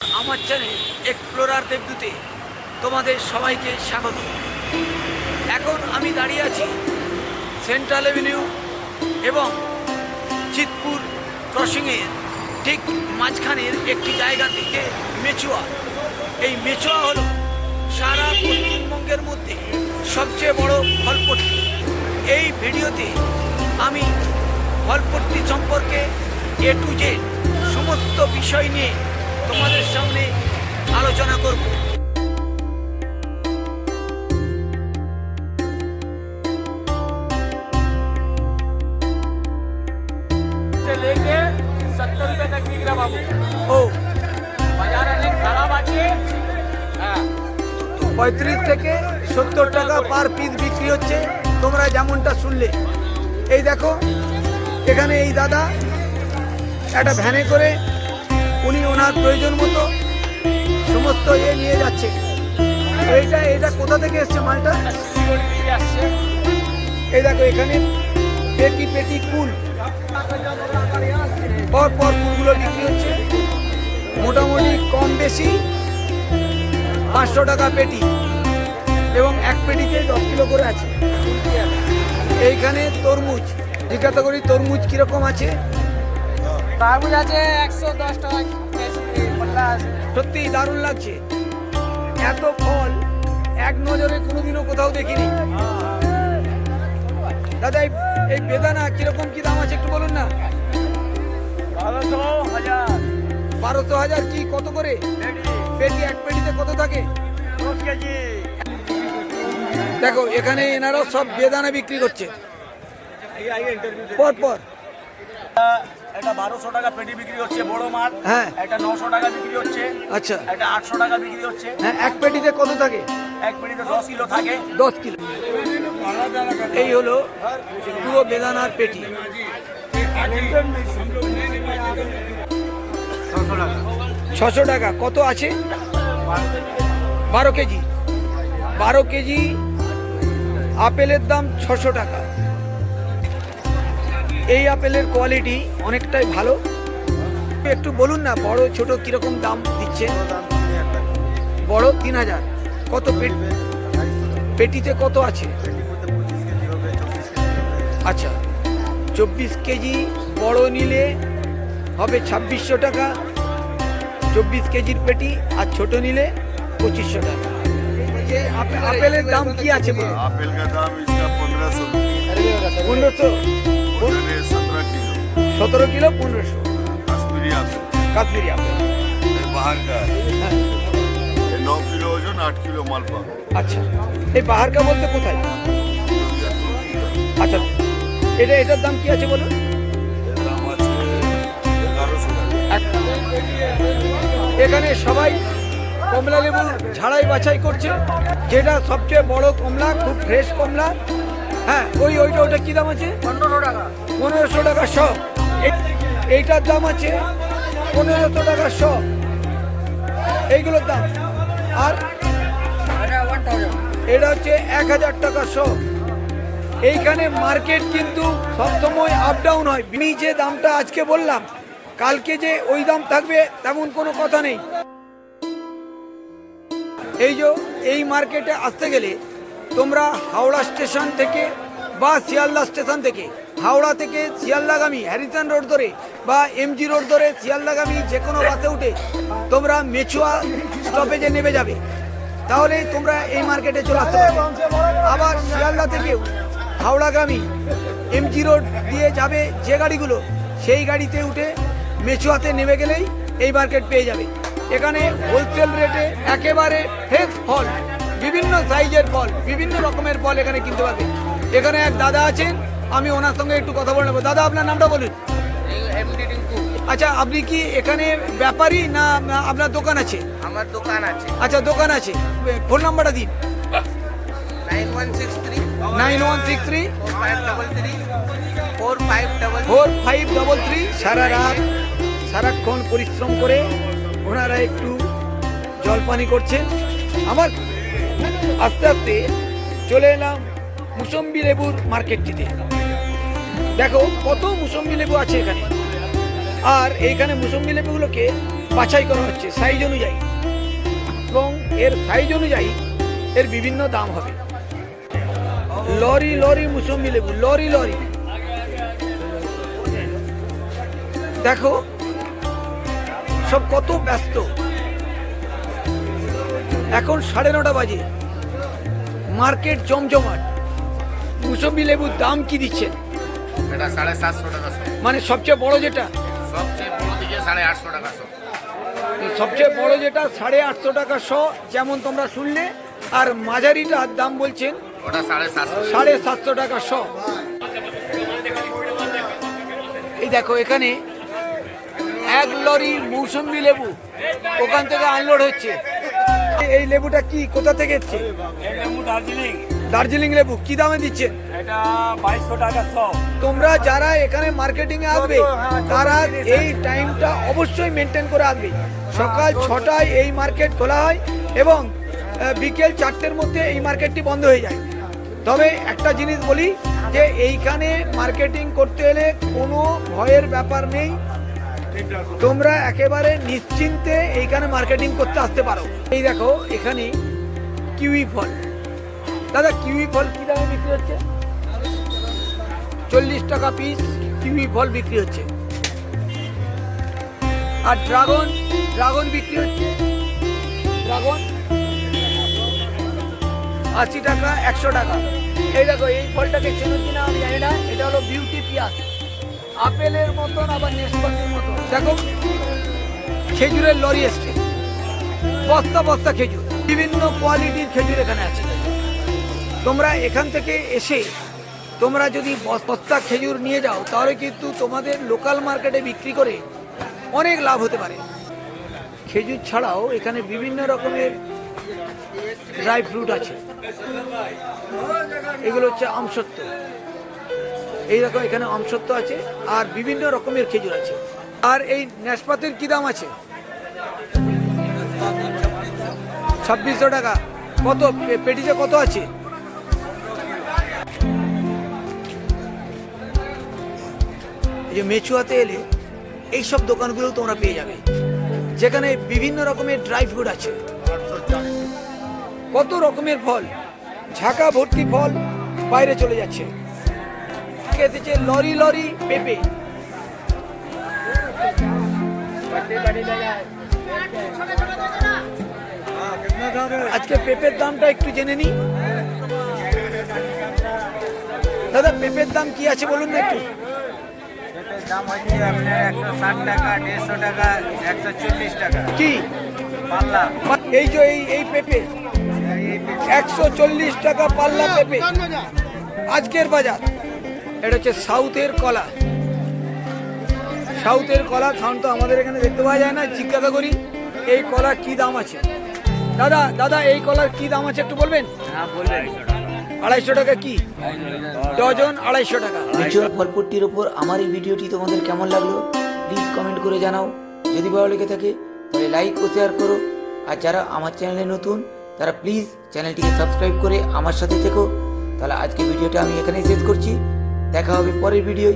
আমার channel explorer দেবদূতে তোমাদের সবাইকে স্বাগত। এখন আমি দাঁড়িয়ে আছি সেন্ট্রাল এভিনিউ এবং চিতপুর ক্রসিংয়ের ঠিক মাঝখানের একটি জায়গা থেকে মেচুয়া এই মেচুয়া হলো সারা পশ্চিমবঙ্গের মধ্যে সবচেয়ে বড় ফলপট্টি এই ভিডিওতে আমি ফলপট্টি সম্পর্কে এ টু জেড সমস্ত বিষয় নিয়ে তোমাদের সামনে আলোচনা করব से लेके सत्तर रुपए तक बिक रहा बाबू ও बाजार अनेक खराब আছে হ্যাঁ পঁয়ত্রিশ থেকে সত্তর টাকা পার পিস বিক্রি হচ্ছে তোমরা যেমনটা শুনলে এই দেখো এখানে এই দাদা একটা ভ্যানে করে উনি ওনার প্রয়োজন মতো সমস্ত ইয়ে নিয়ে যাচ্ছে। এইটা এটা কোথা থেকে এসছে মালটা? এই দেখো, এখানে পেটি পেটি কুল। পর পর কুলগুলো বিক্রি হচ্ছে। মোটামুটি কম বেশি পাঁচশো টাকা পেটি। এবং এক পেটিতে দশ কিলো করে আছে। এইখানে তরমুজ। জিজ্ঞাসা করি তরমুজ কীরকম আছে? তরমুজ আছে একশো দশ টাকা সত্যি দারুণ লাগছে। এত ফল এক নজরে কোনোদিনও কোথাও দেখিনি। দাদা এই- এই বেদানা কীরকম কি দাম আছে একটু বলুন না? বারোশো হাজার। বারোশো হাজার কি? কত করে? পেটি। এক পেটিতে কত থাকে? দেখো এখানে এনারাও সব বেদানা বিক্রি করছে। পর পর এটা বারোশো টাকা পেটি বিক্রি হচ্ছে বড় মাল হ্যাঁ। এটা নশো টাকা বিক্রি হচ্ছে আচ্ছা। এটা আটশো টাকা বিক্রি হচ্ছে। হ্যাঁ এক পেটিতে কত থাকে? এক পেটিতে দশ কিলো থাকে। দশ কিলো। এই হলো পুরো বেদানার পেটি। ছশো টাকা। কত আছে? বারো কেজি। বারো কেজি আপেলের দাম ছশো টাকা। এই আপেলের কোয়ালিটি অনেকটাই ভালো। একটু বলুন না বড় ছোট কীরকম দাম দিচ্ছে? বড় তিন হাজার। কত পেটিতে কত আছে? আচ্ছা চব্বিশ কেজি বড় নিলে হবে ছাব্বিশশো টাকা। চব্বিশ কেজির পেটি আর ছোট নিলে পঁচিশশো টাকা। আপেলের দাম কি আছে পনেরোশো। আপেল সতেরো কিলো পনেরোশো। কাশ্মীরি আপেল কাশ্মীরি ন কিলো ওজন আট কিলো মাল আচ্ছা এই বাহারকা বলতে কোথায়? আচ্ছা এটা এটার দাম কি আছে বলুন? এখানে সবাই কমলা লেবু ঝাড়াই বাছাই করছে। যেটা সবচেয়ে বড় কমলা খুব ফ্রেশ কমলা। হ্যাঁ ওই ওইটা ওটা কী দাম আছে? পনেরোশো টাকা। পনেরোশো টাকা সব এইটার দাম আছে পনেরোশো টাকা শ। এইগুলোর দাম। আর এটা হচ্ছে এক হাজার টাকা শ। এইখানে মার্কেট কিন্তু সবসময় আপ ডাউন হয়। আমি যে দামটা আজকে বললাম, কালকে যে ওই দাম থাকবে তেমন কোনো কথা নেই। এই যে এই মার্কেটে আসতে গেলে তোমরা হাওড়া স্টেশন থেকে বা শিয়ালদা স্টেশন থেকে হাওড়া থেকে শিয়ালদাগামী হ্যারিসন রোড ধরে বা এমজি রোড ধরে শিয়ালদাগামী যে কোনো বাসে উঠে তোমরা মেচুয়া স্টপেজে নেমে যাবে। তাহলে তোমরা এই মার্কেটে চলে আসতে পারবে। আবার শিয়ালদা থেকেও হাওড়াগামী এমজি রোড দিয়ে যাবে যে গাড়িগুলো, সেই গাড়িতে উঠে মেচুয়াতে নেমে গেলেই এই মার্কেট পেয়ে যাবে। এখানে হোলসেল রেটে একেবারে ফ্রেশ ফল, বিভিন্ন সাইজের ফল, বিভিন্ন রকমের ফল এখানে কিনতে পারবে। এখানে এক দাদা আছেন আমি ওনার সঙ্গে একটু কথা বলে নেব। দাদা আপনার নামটা বলুন। আচ্ছা আপনি কি এখানে ব্যাপারী না আপনার দোকান আছে? আমার দোকান আছে। আচ্ছা দোকান আছে। ফোন নাম্বারটা দিন। Nine one six three. Four five double three. সারা রাত সারাক্ষণ পরিশ্রম করে ওনারা একটু জলপানি করছেন। আমার আস্তে আস্তে চলে এলাম মুসম্বি লেবুর মার্কেটটিতে। দেখো, কত মুসম্বি লেবু আছে এখানে। আর এইখানে মুসম্বি লেবুগুলোকে বাছাই করা হচ্ছে সাইজ অনুযায়ী। এবং এর সাইজ অনুযায়ী এর বিভিন্ন দাম হবে। লরি লরি মুসম্বি লেবু, লরি লরি। দেখো, সব কত ব্যস্ত। এখন সাড়ে নটা বাজে। মার্কেট জমজমাট। মুসম্বি লেবুর দাম কি দিচ্ছেন? এটা সাড়ে সাতশো টাকা শো মানে সবচেয়ে বড় যেটা? সবচেয়ে বড় দিকে সাড়ে আটশো টাকা শো সবচেয়ে বড় যেটা সাড়ে আটশো টাকা শ যেমন তোমরা শুনলে আর মাঝারিটার দাম বলছেন ওটা সাড়ে সাতশো। সাড়ে সাতশো টাকা শ। এই দেখো এখানে এক লরি মৌসুম্বি লেবু ওখান থেকে আনলোড হচ্ছে। এই- এই লেবুটা কি কোথা থেকে এসছে? দার্জিলিং। দার্জিলিং লেবু কি দামে দিচ্ছেন এটা বাইশশো টাকা শ তোমরা যারা এখানে মার্কেটিং এ আসবে তারা এই টাইমটা অবশ্যই মেনটেন করে আসবে। সকাল ছটায় এই মার্কেট খোলা হয় এবং বিকেল চারটের মধ্যে এই মার্কেটটি বন্ধ হয়ে যায়। তবে একটা জিনিস বলি যে এইখানে মার্কেটিং করতে হলে কোনো ভয়ের ব্যাপার নেই। তোমরা একেবারে নিশ্চিন্তে এইখানে মার্কেটিং করতে আসতে পারো। এই দেখো এখানে কিউই ফল। দাদা, কিউই ফল কি দামে বিক্রি হচ্ছে? চল্লিশ টাকা পিস কিউই ফল বিক্রি হচ্ছে। আর ড্রাগন ড্রাগন বিক্রি হচ্ছে। ড্রাগন আশি টাকা, একশো টাকা। এই দেখো, এই ফলটাকে চেনো কিনা আমি জানি না, এটা হলো বিউটি পিয়াজ আপেলের মতন, আবার নেশপাতির মতন। দেখো, খেজুরের লরি এসছে। বস্তা বস্তা খেজুর। বিভিন্ন কোয়ালিটির খেজুর এখানে আছে। তোমরা এখান থেকে এসে তোমরা যদি বস- বস্তা খেজুর নিয়ে যাও, তাহলে কিন্তু তোমাদের লোকাল মার্কেটে বিক্রি করে অনেক লাভ হতে পারে। খেজুর ছাড়াও এখানে বিভিন্ন রকমের ড্রাই ফ্রুট আছে। এগুলো হচ্ছে আমসত্ব এইরকম এখানে আমসত্ব আছে আর বিভিন্ন রকমের খেজুর আছে। আর এই নাশপাতির কি দাম আছে? ছাব্বিশশো টাকা। কত? পেটিতে কত আছে? যে মেচুয়াতে এলে এইসব দোকানগুলো তোমরা পেয়ে যাবে। যেখানে বিভিন্ন রকমের ড্রাই ফ্রুট আছে। কত রকমের ফল, ঝাঁকা ভর্তি ফল বাইরে চলে যাচ্ছে। এসেছে লরি লরি পেঁপে। আজকে পেঁপের দামটা একটু জেনে নিই। দাদা পেঁপের দাম কি আছে বলুন না একটু? এটার দাম হচ্ছে আপনার একশো ষাট টাকা দেড়শো টাকা একশো চল্লিশ টাকা। কি? পাল্লা। এই যে এই এই পেঁপে। একশো চল্লিশ টাকা পাল্লা পেঁপে। আজকের বাজার। এটা হচ্ছে সাউথের কলা। সাউথের কলা সাধারণত আমাদের এখানে দেখতে পাওয়া যায় না জিজ্ঞাসা করি এই কলার কি দাম আছে? দাদা দাদা এই কলার কি দাম আছে একটু বলবেন? হ্যাঁ বলবেন। আড়াইশো টাকা কি? ডজন আড়াইশো টাকা। মিচুয়াল ফলপুরটির ওপর আমার এই ভিডিওটি তোমাদের কেমন লাগল প্লিজ কমেন্ট করে জানাও। যদি ভালো লেগে থাকে, তাহলে লাইক ও শেয়ার করো। আর যারা আমার চ্যানেলে নতুন, তারা প্লিজ চ্যানেলটিকে সাবস্ক্রাইব করে আমার সাথে থেকো। তাহলে আজকে ভিডিওটা আমি এখানেই শেষ করছি। দেখা হবে পরের ভিডিওয়।